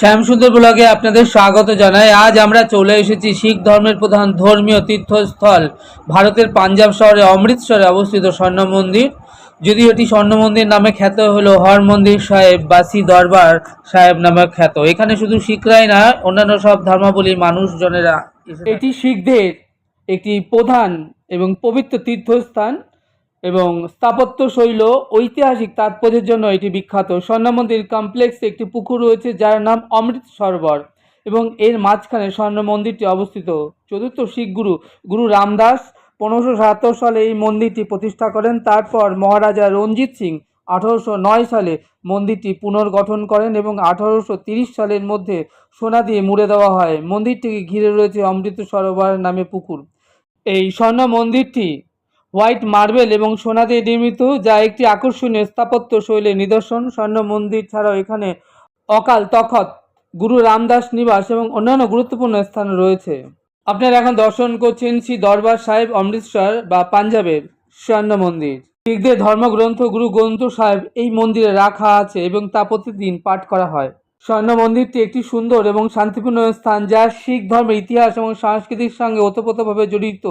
শ্যামসুন্দর ব্লগে আপনাদের স্বাগত জানাই। আজ আমরা চলে এসেছি শিখ ধর্মের প্রধান ধর্মীয় তীর্থস্থল, ভারতের পাঞ্জাব শহরে, অমৃতসরে অবস্থিত স্বর্ণ মন্দির। যদিও এটি স্বর্ণ মন্দির নামে খ্যাত হলো হর মন্দির সাহেব বাসি দরবার সাহেব নামে খ্যাত। এখানে শুধু শিখরাই না, অন্যান্য সব ধর্মাবলী মানুষজনেরা এটি শিখদের একটি প্রধান এবং পবিত্র তীর্থস্থান। এবং স্থাপত্য শৈল ঐতিহাসিক তাৎপর্যের জন্য এটি বিখ্যাত। স্বর্ণ মন্দির কমপ্লেক্সে একটি পুকুর রয়েছে যার নাম অমৃত সরোবর এবং এর মাঝখানে স্বর্ণ মন্দিরটি অবস্থিত। চতুর্থ শিখ গুরু গুরু রামদাস পনেরোশো সাতাত্তর সালে এই মন্দিরটি প্রতিষ্ঠা করেন। তারপর মহারাজা রঞ্জিত সিং আঠারোশো নয় সালে মন্দিরটি পুনর্গঠন করেন এবং আঠারোশো তিরিশ সালের মধ্যে সোনা দিয়ে মুড়ে দেওয়া হয়। মন্দিরটিকে ঘিরে রয়েছে অমৃত সরোবর নামে পুকুর। এই স্বর্ণ মন্দিরটি হোয়াইট মার্বেল এবং সোনা দিয়ে নির্মিত, যা একটি আকর্ষণীয় স্থাপত্য শৈলীর নিদর্শন। স্বর্ণ মন্দির ছাড়াও এখানে অকাল তখত, গুরু রামদাস নিবাস এবং অন্যান্য গুরুত্বপূর্ণ স্থান রয়েছে। আপনারা এখন দর্শন করছেন শ্রী দরবার সাহেব অমৃতসর বা পাঞ্জাবের স্বর্ণ মন্দির। শিখদের ধর্মগ্রন্থ গুরু গ্রন্থ সাহেব এই মন্দিরে রাখা আছে এবং তা প্রতিদিন পাঠ করা হয়। স্বর্ণ মন্দিরটি একটি সুন্দর এবং শান্তিপূর্ণ স্থান যা শিখ ধর্মের ইতিহাস এবং সাংস্কৃতিক সঙ্গে ওতপ্রোতভাবে জড়িত।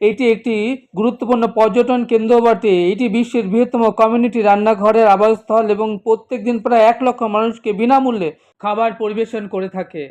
এটি একটি গুরুত্বপূর্ণ পর্যটন কেন্দ্র বটে। এটি বিশ্বের বৃহত্তম কমিউনিটি রান্নাঘরের আবাসস্থল এবং প্রত্যেক দিন প্রায় এক লক্ষ মানুষকে বিনামূল্যে খাবার পরিবেশন করে থাকে।